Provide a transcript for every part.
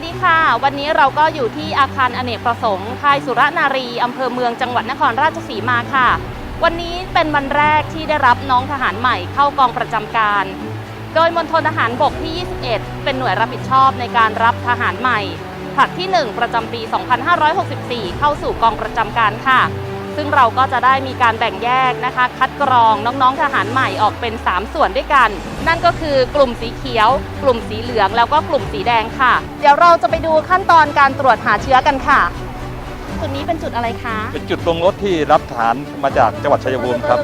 วัสดีค่ะ วันนี้เราก็อยู่ที่อาคารอเนกประสงค์ค่ายสุรนารีอำเภอเมืองจังหวัดนครราชสีมาค่ะ วันนี้เป็นวันแรกที่ได้รับน้องทหารใหม่เข้ากองประจำการ โดยมณฑลทหารบกที่ 21 เป็นหน่วยรับผิดชอบในการรับทหารใหม่ผลัดที่ 1 ประจำปี 2564 เข้าสู่กองประจำการค่ะ ซึ่งเราก็จะได้มีการแบ่งแยกนะคะ คัดกรองน้องๆทหารใหม่ออกเป็น 3 ส่วนด้วยกัน นั่นก็คือกลุ่มสีเขียว กลุ่มสีเหลืองแล้วก็กลุ่มสีแดงค่ะ เดี๋ยวเราจะไปดูขั้นตอนการตรวจหาเชื้อกันค่ะ จุดนี้เป็นจุดอะไรคะ เป็นจุดลงรถที่รับฐานมาจากจังหวัดชัยภูมิครับ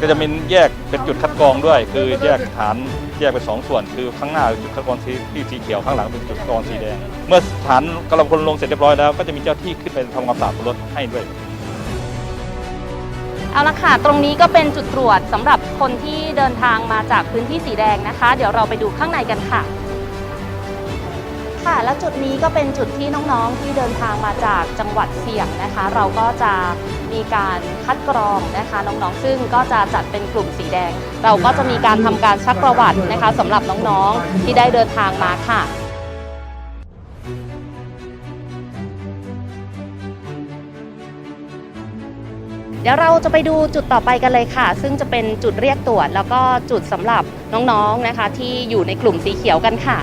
ก็จะมีแยกเป็นจุดคัดกรองด้วย คือแยกฐานแยกเป็นสองส่วน คือข้างหน้าเป็นจุดคัดกรองสีที่สีเขียวข้างหลังเป็นจุดคัดกรองสีแดง เมื่อฐานกำลังพลลงเสร็จเรียบร้อยแล้วก็จะมีเจ้าที่ขึ้นไปทำความสะอาดบนรถให้ด้วย เอาละค่ะ ตรงนี้ก็เป็นจุดตรวจสำหรับคนที่เดินทางมาจากพื้นที่สีแดงนะคะ เดี๋ยวเราไปดูข้างในกันค่ะ ค่ะ และจุดนี้ก็เป็นจุดที่น้องๆที่เดินทางมาจากจังหวัดเสี่ยงนะคะ เราก็จะมีการคัดกรองนะคะน้องๆ ซึ่งก็จะจัดเป็นกลุ่มสีแดง เราก็จะมีการทำการซักประวัตินะคะสำหรับน้องๆที่ได้เดินทางมาค่ะ ดี๋ยวเราจะไปดูจุดต่อไปกันเลยค่ะ ซึ่งจะเป็นจุดเรียกตรวจ แล้วก็จุดสำหรับน้องๆนะคะ ที่อยู่ในกลุ่มสีเขียวกันค่ะ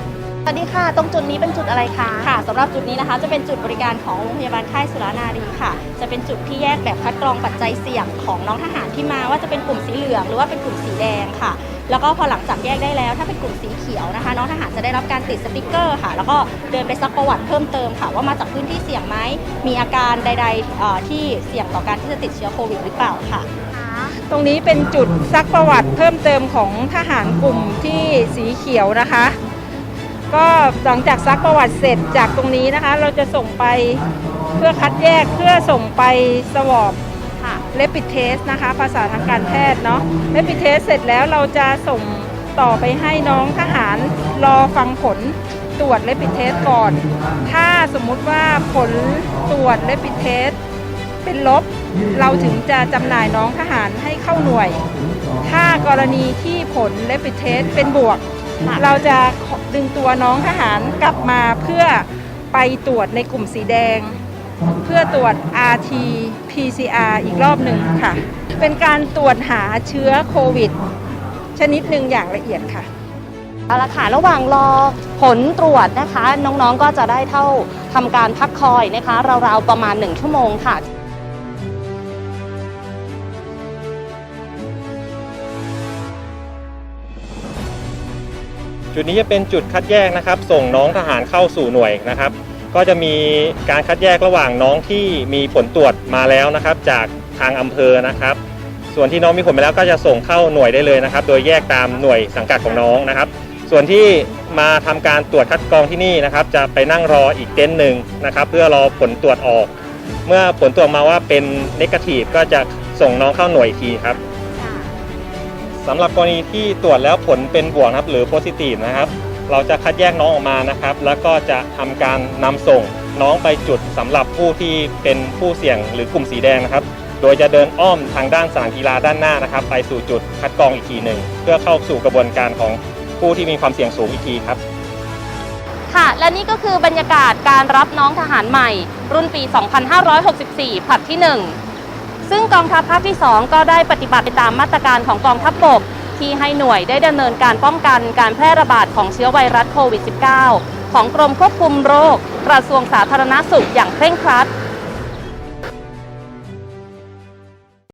สวัสดีค่ะ ตรงจุดนี้เป็นจุดอะไรคะ ค่ะสำหรับจุดนี้นะคะ จะเป็นจุดบริการของโรงพยาบาลค่ายสุรานารีค่ะ จะเป็นจุดที่แยกแบบคัดกรองปัจจัยเสี่ยงของน้องทหารที่มาว่าจะเป็นกลุ่มสีเหลือง หรือว่าเป็นกลุ่มสีแดงค่ะ แล้วก็พอหลังจากแยกได้แล้ว ถ้าเป็นกลุ่มสีเขียวนะคะ น้องทหารจะได้รับการติดสติกเกอร์ค่ะ แล้วก็เดินไปซักประวัติเพิ่มเติมค่ะ ว่ามาจากพื้นที่เสี่ยงไหมมีอาการใดๆเอ่อที่เสี่ยงต่อการที่จะติดเชื้อโควิดหรือเปล่าค่ะตรงนี้เป็นจุดซักประวัติเพิ่มเติมของทหารกลุ่มที่สีเขียวนะคะ ก็หลังจากซักประวัติเสร็จจากตรงนี้นะคะ เราจะส่งไปเพื่อคัดแยกเพื่อส่งไปสวอปค่ะเลปิดเทสนะคะ ภาษาทางการแพทย์เนาะเลปิดเทสเสร็จแล้วเราจะส่งต่อไปให้น้องทหารรอฟังผลตรวจเลปิดเทสก่อน ถ้าสมมุติว่าผลตรวจเลปิดเทสเป็นลบ เราถึงจะจำหน่ายน้องทหารให้เข้าหน่วย ถ้ากรณีที่ผลเลปิเทสเป็นบวกค่ะ เราจะดึงตัวน้องทหารกลับมาเพื่อไปตรวจในกลุ่มสีแดง เพื่อตรวจ RT PCR อีกรอบหนึ่งค่ะ เป็นการตรวจหาเชื้อโควิด ชนิดหนึ่งอย่างละเอียดค่ะเอาละค่ะระหว่างรอผลตรวจนะคะ น้องๆก็จะได้เท่าทำการพักคอยนะคะราวๆประมาณ 1 ชั่วโมงค่ะ จุดนี้จะเป็นจุดคัดแยกนะครับ ส่งน้องทหารเข้าสู่หน่วยนะครับ ก็จะมีการคัดแยกระหว่างน้องที่มีผลตรวจมาแล้วนะครับ จากทางอำเภอนะครับ ส่วนที่น้องมีผลมาแล้วก็จะส่งเข้าหน่วยได้เลยนะครับ โดยแยกตามหน่วยสังกัดของน้องนะครับ ส่วนที่มาทำการตรวจคัดกรองที่นี่นะครับ จะไปนั่งรออีกเต็นท์หนึ่งนะครับ เพื่อรอผลตรวจออก เมื่อผลตรวจมาว่าเป็นนกาทีฟก็จะส่งน้องเข้าหน่วยทีครับ สำหรับกรณีที่ตรวจแล้วผลเป็นบวกนะครับหรือโพซิทีฟนะครับ เราจะคัดแยกน้องออกมานะครับ แล้วก็จะทำการนำส่งน้องไปจุดสำหรับผู้ที่เป็นผู้เสี่ยงหรือกลุ่มสีแดงนะครับ โดยจะเดินอ้อมทางด้านสนามกีฬาด้านหน้านะครับ ไปสู่จุดคัดกรองอีกทีหนึ่งเพื่อเข้าสู่กระบวนการของผู้ที่มีความเสี่ยงสูงอีกทีครับค่ะ และนี่ก็คือบรรยากาศการรับน้องทหารใหม่ รุ่นปี 2564ผลัดที่ 1 ซึ่งกองทัพภาคที่ 2 ก็ได้ปฏิบัติตามมาตรการของกองทัพบก ที่ให้หน่วยได้ดำเนินการป้องกันการแพร่ระบาดของเชื้อไวรัสโควิด -19 ของกรมควบคุมโรค กระทรวงสาธารณสุขอย่างเคร่งครัด